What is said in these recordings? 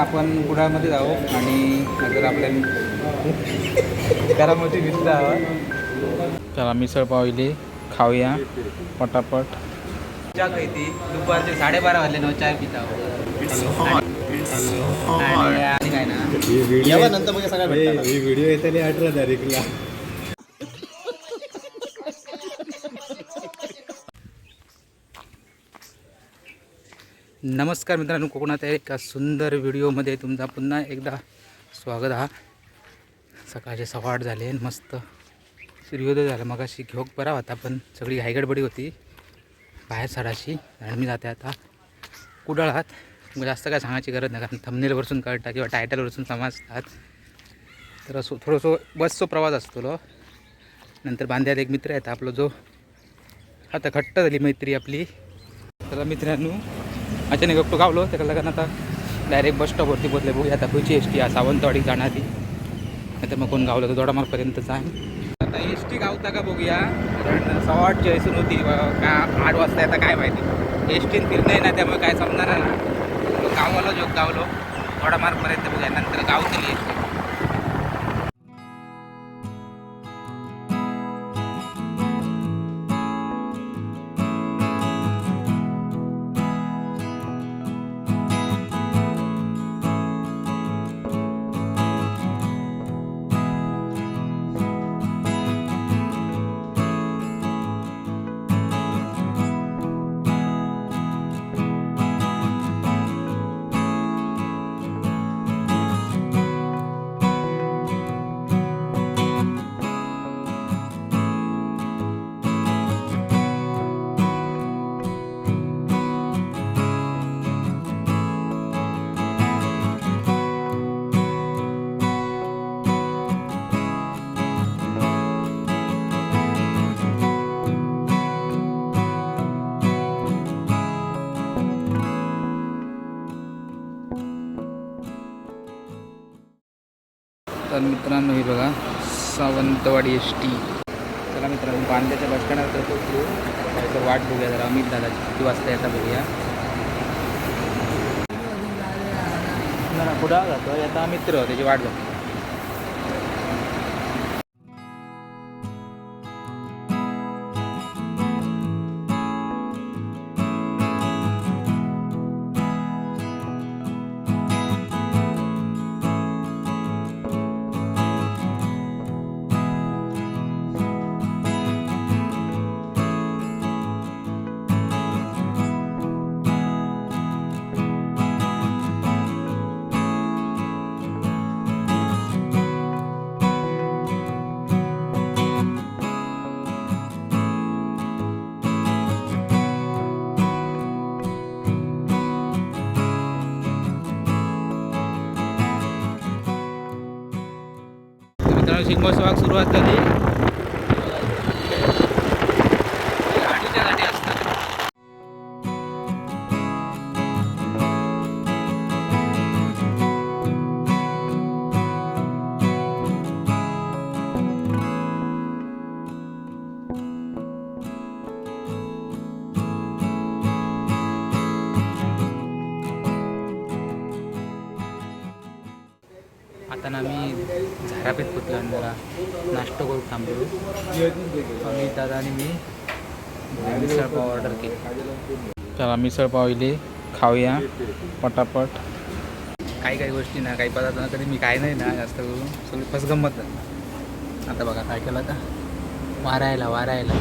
आपण कुडाळमध्ये जाऊ आणि नंतर आपल्या करामती मित्र आहोत. चला मिसळ पावली खाऊया पटापट. चहा खायती दुपारचे साडेबारा वाजले नऊ चाय पिता आणि आणि काय ना? जेव्हा नंतर मग सगळ्या व्हिडिओ येताना अठरा तारीखला. नमस्कार मित्रांनो कोकणात आहे एका सुंदर व्हिडिओमध्ये तुमचा पुन्हा एकदा स्वागत हा. सकाळचे सव्वा आठ झाले मस्त सूर्योदय झाला. मग अशी घेऊक बरा होता पण सगळी घाईगडबडी होती. बाहेर सडाशी आणि मी जाते आता कुडाळात. मग जास्त काय सांगायची गरज नाही कारण थंबनेलवरसून कळतात किंवा टायटलवरसून समजतात. तर असं थोडंसं बसचो प्रवास असतो नंतर बांध्यात एक मित्र आहेत आपला जो आता घट्ट झाली मैत्री आपली. तर मित्रांनो अचानक एकटो गावलो त्या लग्न आता डायरेक्ट बस स्टॉपवरती पोचले बघूया आता खयची एस टी सावंतवाडी जाणारी नाहीतर मग कोण गावलं तर दोडामार्गपर्यंत आहे. आता एस टी गावता का बघूया? कारण सव्वा आठची ऐसून होती का आठ वाजता आता काय माहिती. एस टीन फिरणं ना त्यामुळे काय समजणार ना. गावाला जो गावलो दोडामार्गपर्यंत बघूया. नंतर गावतली एस टी तर मित्रांनो हे बघा सावंतवाडी एस टी चला मित्रांनो बांद्याच्या बस स्टँडवर पोहोचलो. तर वाट बघूया जरा. अमित दादाची किती वाजता येता बघूया. पुढा जातो येता मित्र त्याची वाट बघतो मित्रांनो शिंगोत्सवाक सुरुवात झाली आम्ही पुतला आणि जरा नाश्ता करून थांबलो आम्ही दादा आणि मी मिसळपाव ऑर्डर केली चला मिसळपाव इले खाऊया पटापट काही काही गोष्टी ना काही पदार्थ ना कधी मी काय नाही ना जास्त करून सगळी फस गंमत आता बघा काय केलं आता वारायला वारायला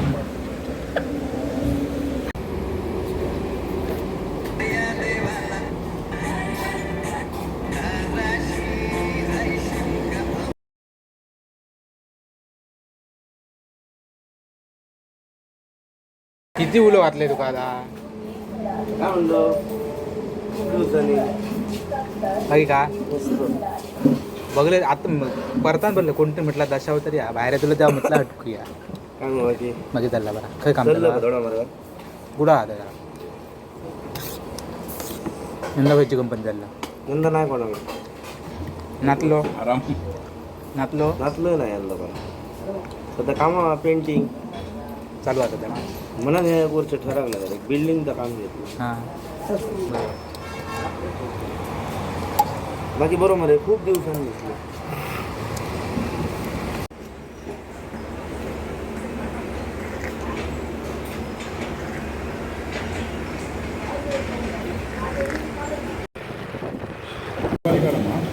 किती उलो घातले तुका आता काय म्हणलो? खूप दिवसांनी. बाकी का मस्त. बघले आता म- परतान बघलं कोणतं म्हटलं दशावतरी या. बाहेर तुला तेव्हा म्हटलं हटकूया. काय माहिती मागे चालला बरा. खय काम चाललं केलं. थोडा यंदा कंपनी चालला. यंदा नाही कोणा नातलो? आराम. नातलो? नाचलं नाही यंदा पण. सध्या कामा पेंटिंग चालू आता त्याला म्हणा हे वर्ष ठरवलं एक बिल्डिंगचं काम घेतलं. हां. बाकी बरोबर आहे खूप दिवसांनी भेटलो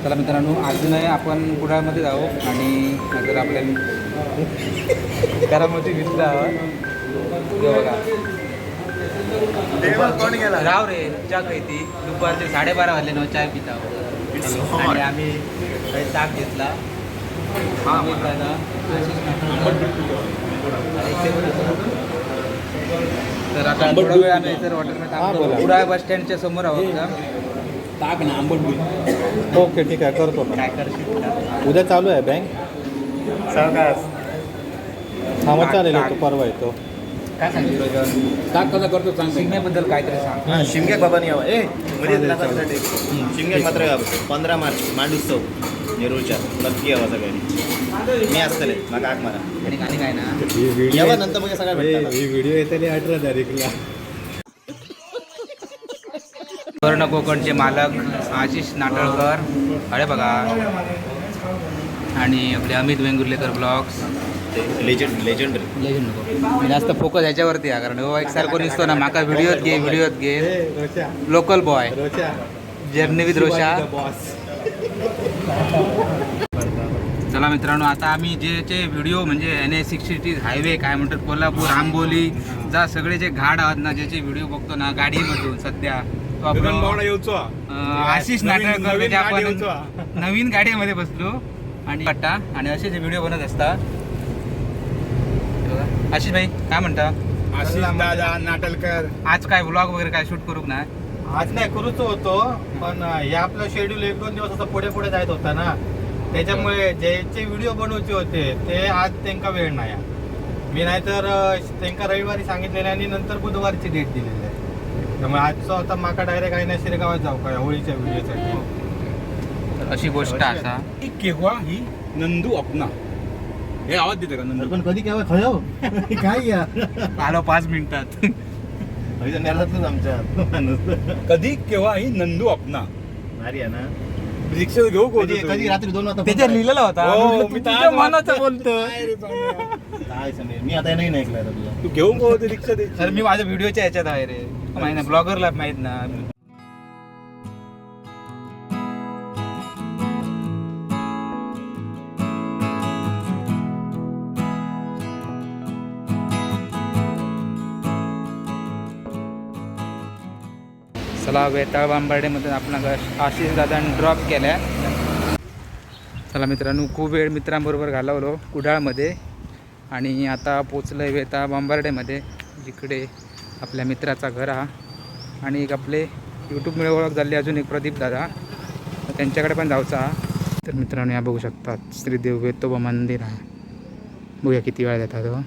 चला मित्रांनो अजूनही आपण कुडाळमध्ये जाऊ आणि नंतर आपल्या करामती आहोत. हे बघा. राव रे चहा खायती दुपारचे साडेबारा वाजले ना चहा पिता. आणि आम्ही काही ताक घेतला. हा. तर आता थोडा वेळ आम्ही तर हॉटेलमध्ये कुडाळ बस स्टँडच्या समोर आहोत का? ताक ना आंबट ओके ठीक आहे करतो. काय करशील? उद्या चालू आहे बँक? सावकाश हा मग चालेल येतो परवा येतो. काय सांगितलं ताक कसं करतो सांग शिगम्याबद्दल काहीतरी सांग. हां शिमग्या बाबांनी यावं ए मध्ये नाकासाठी शिमग्या मात्र यावं पंधरा मार्च मांडूत्सव नेरूळच्या. नक्की यावं सगळ्यांनी. मी असतले माका आग मारा. आणि गाणी काय ना? व्हिडिओ यावं नंतर मग सगळ्या भेटतात. ही व्हिडिओ येतली अठरा तारीखला. सुवर्ण कोकणचे मालक आशिष नाटळकर. अरे बघा. आणि आपले Amit Vengurlekar blogs. Legend legendary नको. मी जास्त फोकस ह्याच्यावरती आहे कारण हो एकसारखं निसतो ना माका व्हिडिओत घे व्हिडिओत घे. Local boy journey with Rosha चला मित्रांनो आता आम्ही जे जे व्हिडिओ म्हणजे एन एस सिक्स्टी हायवे काय म्हणतात कोल्हापूर आंबोली जा सगळे जे घाट आहात ना ज्याचे व्हिडिओ बघतो ना गाडीमधून सध्या. तो आशिष नाटक नवीन आपण. नवीन गाडीमध्ये बसलो. आणि पट्टा आणि असे जे व्हिडिओ बनत असतात. आशिष भाई काय म्हणता? आशिष दादा नाटलकर. आज काय व्लॉग वगैरे काय शूट करू ना आज नाही करूच होतो पण हे आपलं शेड्यूल एक दोन दिवस असं पुढे पुढे जायत होता ना. त्याच्यामुळे ज्याचे व्हिडिओ बनवायचे होते ते आज त्यांना वेळ नाही आहे. मी नाहीतर त्यांना रविवारी सांगितलेलं आणि नंतर बुधवारची डेट दिलेली आहे. त्यामुळे आजचं आता माका डायरेक्ट आहे ना शिरगावात जाऊ का होळीच्या व्हिडिओसाठी तर अशी गोष्ट असा. केव्हा ही नंदू अपना. हे आवाज देते का नंदू? पण कधी केव्हा खय काय या? आलो पाच मिनिटात. आमच्या माणूस कधी केव्हा ही नंदू अपना. भारी आहे ना. रिक्षा घेऊ कधी कधी रात्री दोन वाजता त्याच्यावर लिहिलेला होता. हो, म्हटलं, मी तू तुझ्या मनाचं काय आता नाही ऐकलं तुझा तू घेऊन रिक्षा दे तर मी माझ्या व्हिडिओच्या ह्याच्यात आहे रे. माहिती ना ब्लॉगरला माहीत ना. चला वेताळ बांबर्डेमधून आपण आशिष दादांनी ड्रॉप केल्या. चला मित्रांनो खूप वेळ मित्रांबरोबर घालवलो कुडाळमध्ये. आणि आता पोचलं आहे वेताळ बांबर्डेमध्ये जिकडे आपल्या मित्राचा घर हा. आणि एक आपले यूट्यूबमुळे ओळख झाली अजून एक प्रदीप दादा. त्यांच्याकडे पण जाऊचा हा. तर मित्रांनो या बघू शकतात श्रीदेव वेतोबा मंदिर आहे बघूया किती वेळ देतात हो.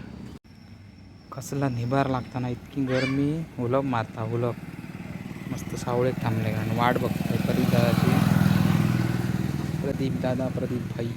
कसला निभार लागताना इतकी गरमी उलप मारता उलप. मस्त सावळेत थांबले कारण वाट बघतोय. प्रदीप दादाची प्रदीप दादा प्रदीप भाई